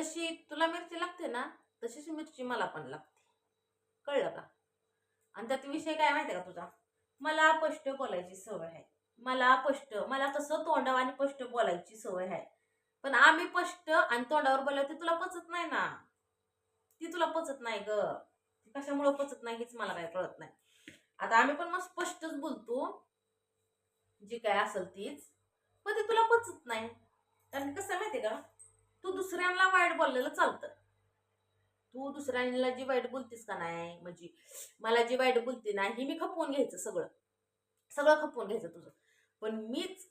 तशी तुला मिरची लागते ना तशीच मिरची मला पण लागते. कळलं का? आणि त्यात विषय काय माहिती का तुझा? मला स्पष्ट बोलायची सवय आहे. मला स्पष्ट मला तसं तोंडावर आणि स्पष्ट बोलायची सवय आहे. पण आम्ही स्पष्ट आणि तोंडावर बोलावं ते तुला पचत नाही ना? ती तुला पचत नाही ग. कशामुळं पचत नाही हेच मला काय कळत नाही. आता आम्ही पण मग स्पष्टच बोलतो. जी काय असेल तीच. पण ते तुला पचत नाही. कारण कसं आहे का? तू दुसऱ्यांना वाईट बोललेलं चालतं. तू दुसऱ्यांना जी वाईट बोलतीस का नाही? म्हणजे मला जी वाईट बोलते ना ही मी खपवून घ्यायचं सगळं. सगळं खपवून घ्यायचं तुझं. पण मीच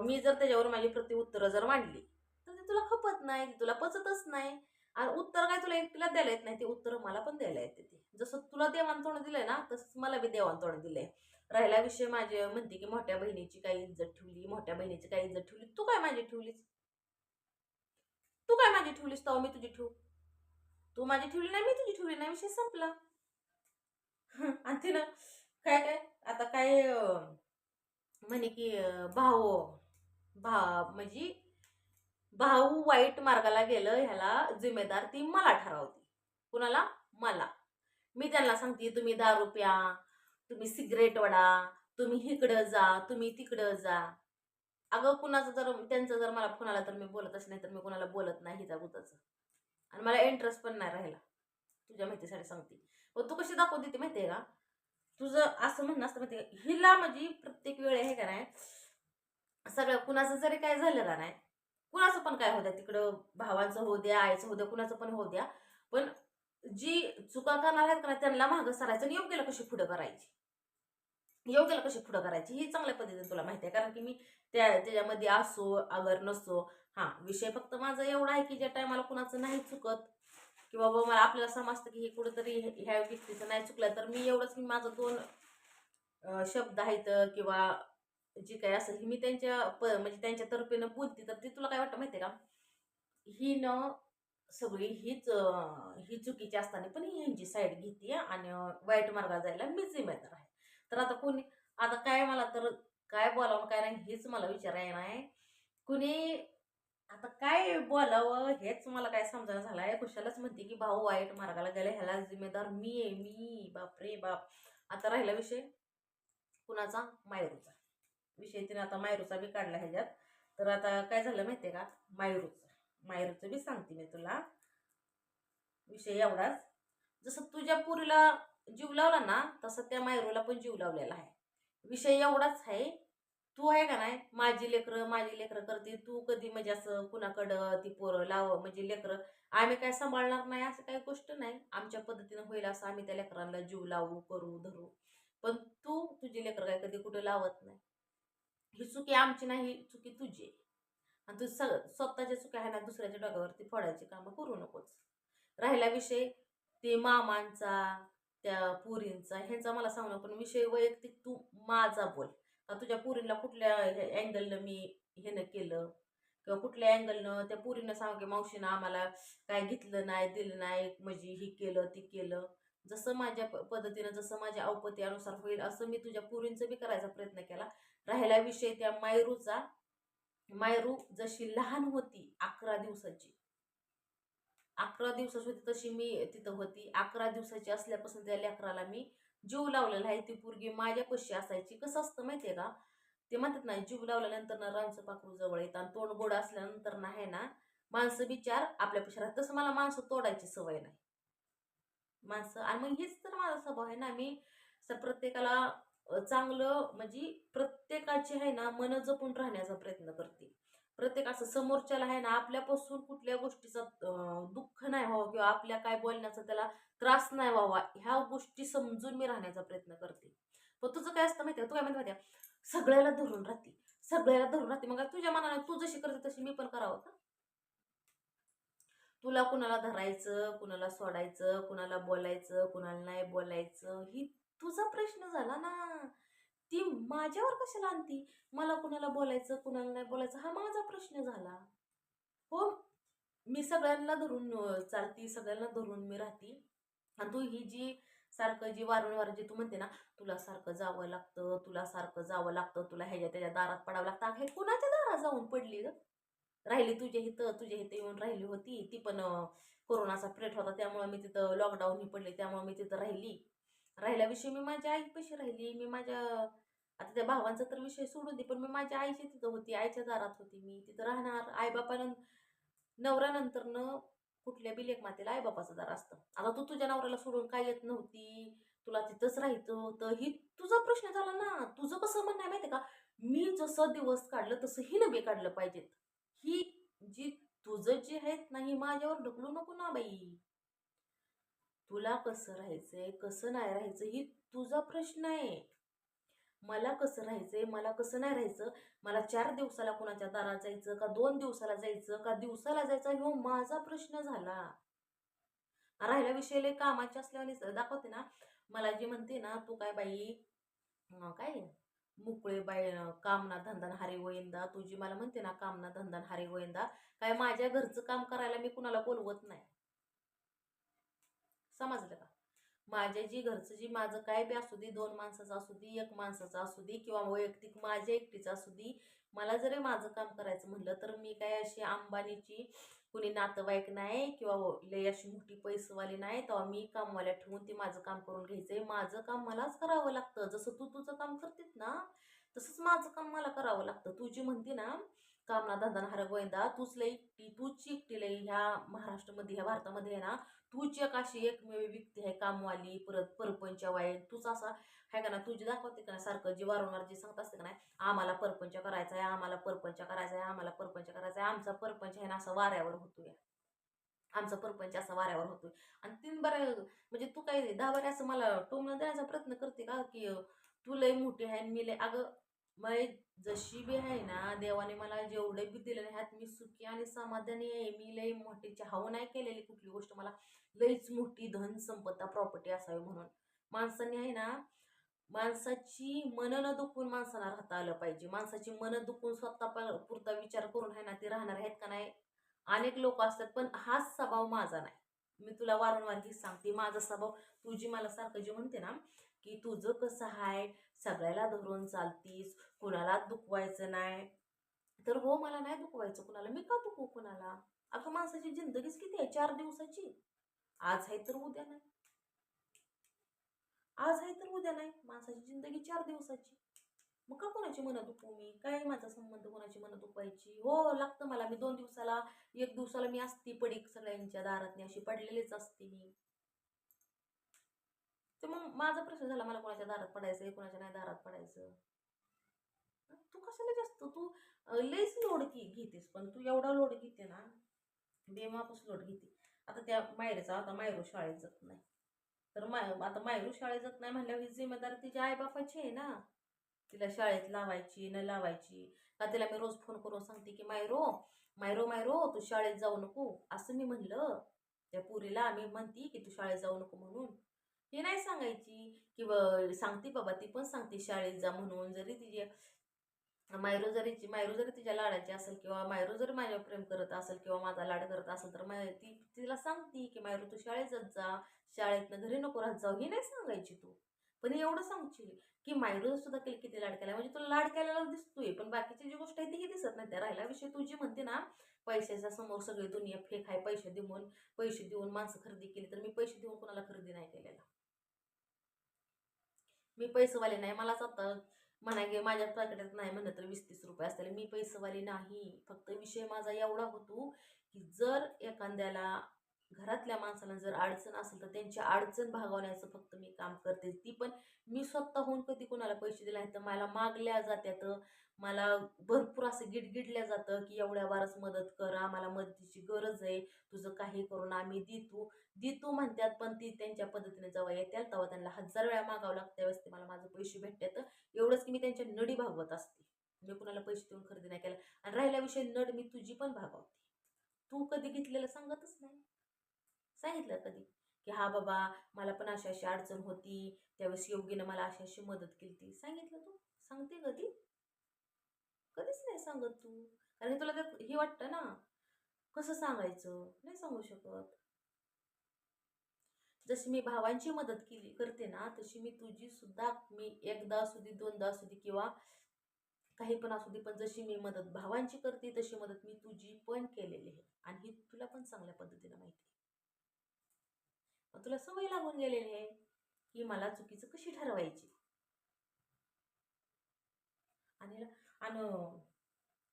मी जर त्याच्यावर माझी प्रतिउत्तरं जर मांडली तर ते तुला खपत नाही तुला पचतच नाही. आणि उत्तर काय तुला एकटीला द्यायला येत नाही ते उत्तर मला पण द्यायला येते ते. जसं तुला देवान तोंड दिलंय ना तसंच मला बी देवान तोंड दिलंय. राहिला विषय माझे म्हणते की मोठ्या बहिणीची काही इज्जत ठेवली मोठ्या बहिणीची काही इज्जत ठेवली? तू काय माझी ठेवलीस? तू काय माझी ठेवलीस तेव्हा मी तुझी ठेवू? तू माझी ठेवली नाही मी तुझी ठेवली नाही विषय संपला. आणि तिनं काय काय आता काय म्हणे की भाऊ भा म्हणजे भाऊ वाईट मार्गाला गेलं ह्याला जिम्मेदार ती मला ठरवते. कुणाला? मला. मी त्यांना सांगते तुम्ही दारू प्या तुम्ही सिगरेट वडा तुम्ही इकडं जा तुम्ही तिकडं जा. अगं कुणाचं जर त्यांचं जर मला फोन आला तर मी बोलतच नाही तर मी कुणाला बोलत नाही हिचा बुताचं आणि मला इंटरेस्ट पण नाही राहिला. तुझ्या माहितीसाठी सांगते. व तू कशी दाखवते ती माहिती आहे का? तुझं असं म्हणणं असतं माहिती आहे का? हिला म्हणजे प्रत्येक वेळे हे का नाही सगळं कुणाचं जरी काय झालं का नाही कुणाचं पण काय होत्या द्या तिकडं भावाचं होऊ द्या आईचं होऊ द्या कुणाचं पण होऊ द्या पण जी चुका करणार आहेत का त्यांना मागं सरायचं आणि योग्यला कशी पुढं करायची. योग्याला कशी पुढं करायची ही चांगल्या पद्धतीने तुला माहिती आहे. कारण की मी त्या त्याच्यामध्ये असो अगर नसो हां विषय फक्त माझा एवढा आहे की ज्या टायमाला कुणाचं नाही चुकत की बाबा मला आपल्याला समजतं की हे कुठंतरी हे- ह्या व्यक्तीचं नाही चुकलं तर मी एवढंच मी माझं दोन शब्द आहेत किंवा जी काय असेल ही मी त्यांच्या प म्हणजे त्यांच्या तर्फेनं बोलते. तर ते तुला काय वाटतं माहिती आहे का? ही न सगळी हीच ही चुकीची असताना पण ही ह्यांची साईड घेते आणि वाईट मार्गाला जायला मी जिम्मेदार आहे. तर आता कोणी आता काय मला तर काय बोलावं काय नाही हेच मला विचारायला नाही कुणी आता काय बोलावं हेच मला काय समजायला झालं आहे. कुशालाच म्हणते की भाऊ वाईट मार्गाला गेला ह्याला जिम्मेदार मी आहे मी बापरे बाप. आता राहिला विषय कुणाचा? मायरूचा. विषय तिने आता मायरूचा बी काढला ह्याच्यात. तर आता काय झालं माहितीये का? मायरूचं. मायरूचं बी सांगते मी तुला. विषय एवढाच. जसं तुझ्या पुरीला जीव लावला ना तसं त्या मायरूला पण जीव लावलेला आहे. विषय एवढाच आहे तू आहे का नाही? माझी लेकरं माझी लेकरं करते तू कधी म्हणजे असं कुणाकडं ती पोरं लाव म्हणजे लेकरं आम्ही काय सांभाळणार नाही असं काही गोष्ट नाही. आमच्या पद्धतीनं होईल असं आम्ही त्या लेकरांना जीव लावू करू धरू. पण तू तुझी लेकरं काय कधी कुठं लावत नाही. ही चुकी आमची नाही ही चुकी तुझी आहे. आणि तू सग स्वतःच्या चुकी आहे ना दुसऱ्याच्या डोक्यावरती फोडायची कामं करू नकोस. राहिला विषय ते मामांचा त्या पुरींचा ह्यांचा मला सांगू पण विषय वैयक्तिक तू माझा बोल. का तुझ्या पुरीला कुठल्या अँगलनं मी हेनं केलं? किंवा कुठल्या अँगलनं त्या पुरीनं सांग की मावशीनं आम्हाला काय घेतलं नाही दिलं नाही म्हणजे ही केलं ती केलं. जसं माझ्या प- पद्धतीनं जसं माझ्या अवपत्यानुसार होईल असं मी तुझ्या पुरींचं बी करायचा प्रयत्न केला. राहिला विषय त्या मायरूचा. मायरू जशी लहान होती अकरा दिवसाची अकरा दिवसाची होती तशी मी तिथं होती. अकरा दिवसाची असल्यापासून त्या लेकराला मी जीव लावलेला आहे. ती पोरगी माझ्यापाशी असायची. कसं असतं माहितीये का? ते म्हणतात ना जीव लावल्यानंतर ना रानचं पाखरू जवळ येतं आणि तोंड गोड असल्यानंतर ना आहे ना माणसं विचार आपल्यापेक्षा राहत तसं मला माणसं तोडायची सवय नाही. माणसं आणि मग हेच तर माझा स्वभाव आहे ना. मी स- प्रत्येकाला चांगलं म्हणजे प्रत्येकाची आहे ना मन जपून राहण्याचा प्रयत्न करते. प्रत्येकाचं समोरच्याला आहे ना आपल्यापासून कुठल्या गोष्टीचा दुःख नाही व्हावं किंवा आपल्या काय बोलण्याचा त्याला त्रास नाही व्हावा ह्या गोष्टी समजून मी राहण्याचा प्रयत्न करते. पण तुझं काय असतं माहिती तू काय माहिती सगळ्याला धरून राहते. सगळ्याला धरून राहते. मग तुझ्या मनाने तू जशी करते तशी मी पण करावं का? तुला कुणाला धरायचं कुणाला सोडायचं कुणाला बोलायचं कुणाला नाही बोलायचं ही तुझा प्रश्न झाला ना. ती माझ्यावर कशाला आणती? मला कुणाला बोलायचं कुणाला नाही बोलायचं? हा माझा प्रश्न झाला. हो मी सगळ्यांना धरून चालती सगळ्यांना धरून मी राहते. आणि तू ही जी सारखं जी वारंवार जी तू म्हणते ना तुला सारखं जावं लागतं तुला सारखं जावं लागतं तुला ह्याच्या त्याच्या दारात पडावं लागतं. हे कुणाच्या दारात जाऊन पडली ग? राहिली तुझ्या इथं तुझ्या इथं येऊन राहिली होती. ती पण कोरोनाचा प्रेट होता त्यामुळे मी तिथं लॉकडाऊन ही पडले त्यामुळे मी तिथं राहिली. राहिल्याविषयी मी माझ्या आईपाशी राहिली. मी माझ्या आता त्या भावांचा तर विषय सोडून दे पण मी माझ्या आईची तिथं होती. आईच्या दारात होती मी. तिथं राहणार. आईबापानं नवऱ्यानंतरनं कुठल्या बिलेक मातेला आईबापाचं दार असतं. आता तू तुझ्या नवऱ्याला सोडून काय येत नव्हती? तुला तिथंच राहायचं होतं? ही तुझा प्रश्न झाला ना. तुझं कसं म्हणणं आहे माहिती का? मी जसं दिवस काढलं तसं ही नबे काढलं पाहिजेत. ही जी तुझं जे आहेत ना ही माझ्यावर ढकलू नको ना बाई. तुला कसं राहायचंय कसं नाही राहायचं ही तुझा प्रश्न आहे. मला कसं राहायचंय मला कसं नाही राहायचं? मला चार दिवसाला कोणाच्या दारात जायचं का दोन दिवसाला जायचं का दिवसाला जायचं? ह्यो माझा प्रश्न झाला. राहिला विषय लय कामाचे असल्याने दाखवते ना. मला जी म्हणते ना तू काय बाई काय? मुकळे बाई कामना धंदा हारे गोयंदा हो तुझी मला म्हणते ना कामना धंदा हारे गोयंदा हो काय माझ्या घरचं काम करायला मी कुणाला बोलवत नाही? समजलं का? माझ्या जी घरचं जी माझं काय बी असू दे दोन माणसाचं असू दे एक माणसाचं असू दे किंवा वैयक्तिक माझ्या एकटीचं असू दे मला जरी माझं काम करायचं म्हणलं तर मी काय अशी अंबानीची कुणी नातेवाईक नाही किंवा लय अशी मोठी पैसेवाली नाही तेव्हा मी कामवाल्या ठेवून ती माझं काम करून घ्यायचंय. माझं काम मलाच करावं लागतं. जसं तू तुझं काम करतेस ना तसंच माझं काम मला करावं लागतं. तू जी म्हणते ना कामना धंदा हर गोविंदा तूच लई एकटी तूच एकटी लई ह्या महाराष्ट्रामध्ये ह्या भारतामध्ये आहे ना तूच एक अशी एकमेव व्यक्ती आहे कामवाली परत परपंच वाईन तूच असा आहे का ना तुझी दाखवते का ना सारखं जी वारंवार जी सांगत असते का नाही आम्हाला परपंच करायचा आहे आम्हाला परपंच करायचा आहे आम्हाला परपंच करायचा आहे आमचा परपंच आहे ना असं वाऱ्यावर होतोय. आमचा परपंच असा वाऱ्यावर होतोय. आणि तीन बरं म्हणजे तू काय दहा बऱ्या असं मला टोमणं देण्याचा प्रयत्न करते का? की तू लय मोठी आहे आणि मी लय अगं मग जशी बी आहे ना देवाने मला जेवढे बी दिले ह्यात मी सुखी आणि समाधानी आहे. मी लय मोठी चाहू नाही केलेली कुठली गोष्ट. मला लईच मोठी धन संपत्ता प्रॉपर्टी असावी म्हणून. माणसाने आहे ना माणसाची मन न दुखून माणसाला राहता आलं पाहिजे. माणसाची मन दुखून स्वतः प- पुरता विचार करून आहे ना ते राहणार आहेत का नाही? अनेक लोक असतात पण हाच स्वभाव माझा नाही. मी तुला वारंवार ही सांगते माझा स्वभाव तू जी मला सारखं जी म्हणते ना की तुझं कसं आहे सगळ्याला धरून चालतीस कुणाला दुखवायचं नाही. तर हो मला नाही दुखवायचं कुणाला. मी का दुखवू कुणाला? अगं माणसाची जिंदगीच किती आहे? चार दिवसाची. आज आहे तर उद्या नाही. आज आहे तर उद्या नाही. माणसाची जिंदगी चार दिवसाची. मग का कोणाची मनं दुखू मी? काय माझा संबंध कोणाची मनं दुखवायची? हो लागतं मला. मी दोन दिवसाला एक दिवसाला मी असती पडीक सगळ्यांच्या दारातनी. अशी पडलेलीच असते मी. माझा प्रश्न झाला मला कोणाच्या दारात पडायचं कोणाच्या नाही दारात पडायचं? तू कशाला जास्त तू अं, लोड घे घेतेस पण तू एवढा लोड घेते ना बेमापच लोड घेते. आता त्या मायरेचा आता मायरू शाळेत जात नाही. तर माय आता मायरू शाळेत जात नाही म्हणल्यावर ही जिम्मेदारी तिच्या आईबापाची आहे ना? तिला शाळेत लावायची न लावायची. का तिला मी रोज फोन करून सांगते की मायरो मायरो मायरो तू शाळेत जाऊ नको. असं मी म्हणलं. त्या पुरीला मी म्हणते की तू शाळेत जाऊ नको म्हणून. हे नाही सांगायची किंवा सांगते बाबा ती पण सांगते शाळेत जा म्हणून. जरी तिची मायरो जरी मायरो जरी तिच्या लाडाची असेल किंवा मायरो जरी माझ्यावर प्रेम करत असेल किंवा माझा लाड करत असेल तर माय ती तिला सांगते की मायरो तू शाळेत जात जा. शाळेतनं घरी नको राहत जाऊ. हे नाही सांगायची तू. पण एवढं सांगशील की मायरो सुद्धा केली किती लाड केला. म्हणजे तुला लाड केलेला दिसतोय पण बाकीची जी गोष्ट आहे ती ही दिसत नाही. त्या राहिला विषय तू जी म्हणते ना पैशाच्या समोर सगळी दुनिया फेक आहे पैसे देऊन पैसे देऊन माणसं खरेदी केली तर मी पैसे देऊन कोणाला खरेदी नाही केलेला. मी पैसेवाले नाही मलाच आता म्हणा की माझ्या पाकिटात नाही म्हणलं तर वीस तीस रुपये असतील. मी पैसेवाले नाही. फक्त विषय माझा एवढा होतो की जर एखाद्याला घरातल्या माणसाला जर अडचण असेल तर त्यांची अडचण भागवण्याचं फक्त मी काम करते. ती पण मी स्वतःहून कधी कोणाला पैसे दिले आहेत तर मला मागल्या जात्यात. मला भरपूर असं गिडगिडल्या जातं की एवढ्या वारच मदत कर आम्हाला मदतीची गरज आहे तुझं काही करून आम्ही देतो. देतो म्हणतात पण ती त्यांच्या पद्धतीने जेव्हा येत्याल तेव्हा त्यांना हजार वेळा मागावं लागतं. त्यावेळेस ते मला माझं पैसे भेटतात एवढंच की मी त्यांच्या नडी भागवत असते. मी कुणाला पैसे देऊन खरेदी नाही केला. आणि राहिल्याविषयी नड मी तुझी पण भागवते. तू कधी घेतलेलं सांगतच नाही. सांगितलं कधी? की हा बाबा मला पण अशी अशी अडचण होती. त्यावेळेस योगीनं मला अशी अशी मदत केली ती सांगितलं तू? सांगते कधी? कधीच नाही सांगत तू. कारण की तुला त्यात हे वाटतं ना कसं सांगायचं? नाही सांगू शकत. जशी मी भावांची मदत केली करते ना तशी मी तुझी सुद्धा मी एकदा असू दे दोनदा असू दे किंवा काही पण असू दे पण जशी मी मदत भावांची करते तशी मदत मी तुझी पण केलेली आहे. आणि ही तुला पण चांगल्या पद्धतीनं माहिती आहे. पण तुला सवय लागून गेलेली आहे की मला चुकीचं कशी ठरवायची? आणि आणि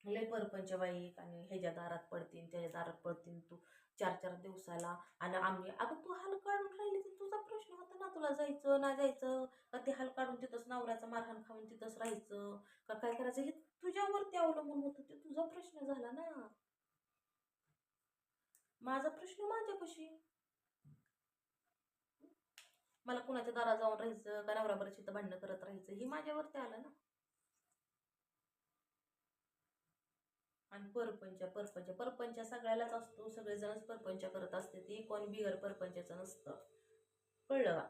लय परपंचवाईक आणि ह्याच्या दारात पडतीन त्याच्या दारात पडतीन तू चार चार दिवसाला. आणि आम्ही अगं तू हाल काढून राहिली तर तुझा प्रश्न होता ना तुला जायचं ना जायचं? का ते हाल काढून तिथंच नवऱ्याचं मारहाण खाऊन तिथंच राहायचं? का काय करायचं? हे तुझ्यावरती अवलंबून होतं ते तुझा प्रश्न झाला ना. माझा प्रश्न माझ्यापाशी? मला कुणाच्या दारा जाऊन राहायचं का नवऱ्याबरोबर चित्त भांडणं करत राहायचं हे माझ्यावरती आलं ना. आणि परपंच परपंच परपंच सगळ्यालाच असतो सगळेजणच परपंच करत असते ती कोण बिगर परपंचाचं नसतं. कळलं का?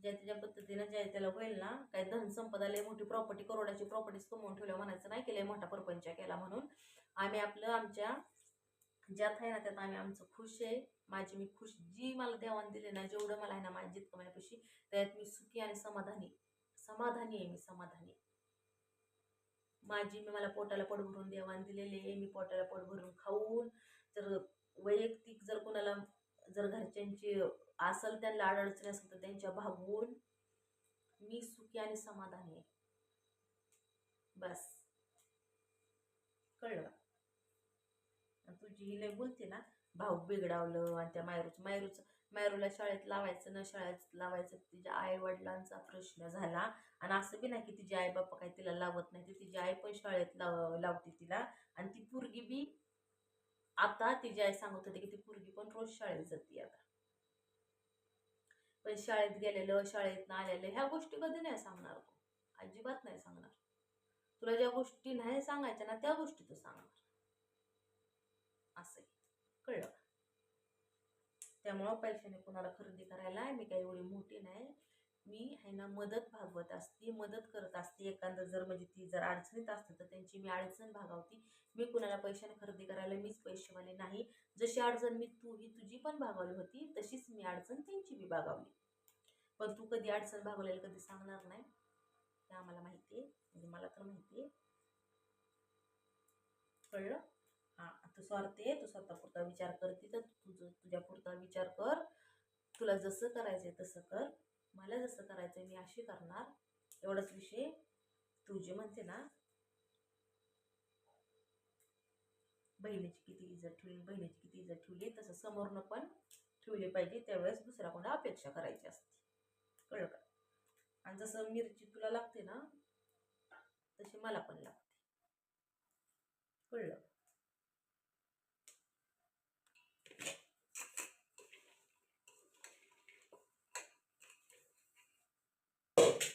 ज्या त्याच्या पद्धतीनं ज्या त्याला होईल ना काय धन संपदा लय मोठी प्रॉपर्टी करोडाची प्रॉपर्टीज कमवून ठेवल्या म्हणायचं नाही केलंय मोठा परपंच केला म्हणून. आम्ही आपलं आमच्या ज्यात आहे ना त्यात आम्ही आमचं खुश आहे. माझी मी खुश जी मला देवान दिले ना जेवढं मला आहे ना माझी जितकं माझ्यापाशी त्यात मी सुखी आणि समाधानी समाधानी आहे मी समाधानी. माझी मी मला पोटाला पोट भरून देवाण दिलेले आहे. मी पोटाला पोट भरून खाऊन जर वैयक्तिक जर कोणाला जर घरच्यांची असेल त्यांना अडचणी असेल तर त्यांच्या भागून मी सुखी आणि समाधानी आहे. बस. कळलं? आणि तुझी ही लय बोलते ना भाऊ बिघडावलं आणि त्या मायरूचं मायरूचं मायरूला शाळेत लावायचं ना शाळेत लावायचं तिच्या आई वडिलांचा प्रश्न झाला. आणि असं बी नाही की तिची आई बाप्पा काही तिला लावत नाही ती तिची आई पण शाळेत लाव लावते तिला. आणि ती पोरगी बी आता तिची आई सांगत होती की ती पोरगी पण रोज शाळेत जाते आता. पण शाळेत गेलेलं शाळेत आलेलं ह्या गोष्टी कधी नाही सांगणार तू अजिबात नाही सांगणार. तुला ज्या गोष्टी नाही सांगायच्या ना त्या गोष्टी तू सांगणार. असं कळलं? त्यामुळं पैशाने कोणाला खरेदी करायला मी काही एवढी मोठी नाही. मी आहे ना मदत भागवत असते मदत करत असते. एखादं जर म्हणजे ती जर अडचणीत असते तर त्यांची मी अडचण भागावती. मी कुणाला पैशाने खरेदी करायला मीच पैसेवाले नाही. जशी अडचण मी तू ही तुझी पण भागवली होती तशीच मी अडचण त्यांची बी भागवली. पण तू कधी अडचण भागवलेली कधी सांगणार नाही. हे आम्हाला माहिती आहे. म्हणजे मला तर माहिती आहे. कळलं? हां तू स्वार्थी आहे तू स्वतःपुरता विचार करते तर तुझं तुझ्या पुरता विचार कर. तुला जसं करायचं आहे तसं कर. मला जसं करायचं आहे मी अशी करणार. एवढाच विषय. तू जे म्हणते ना बहिणीची किती इज्जत ठेवली बहिणीची किती इज्जत ठेवली तसं समोरनं पण ठेवली पाहिजे. त्यावेळेस दुसऱ्या कोणा अपेक्षा करायची असते. कळलं का? आणि जसं मिरची तुला लागते ना तशी मला पण लागते. कळलं? Okay.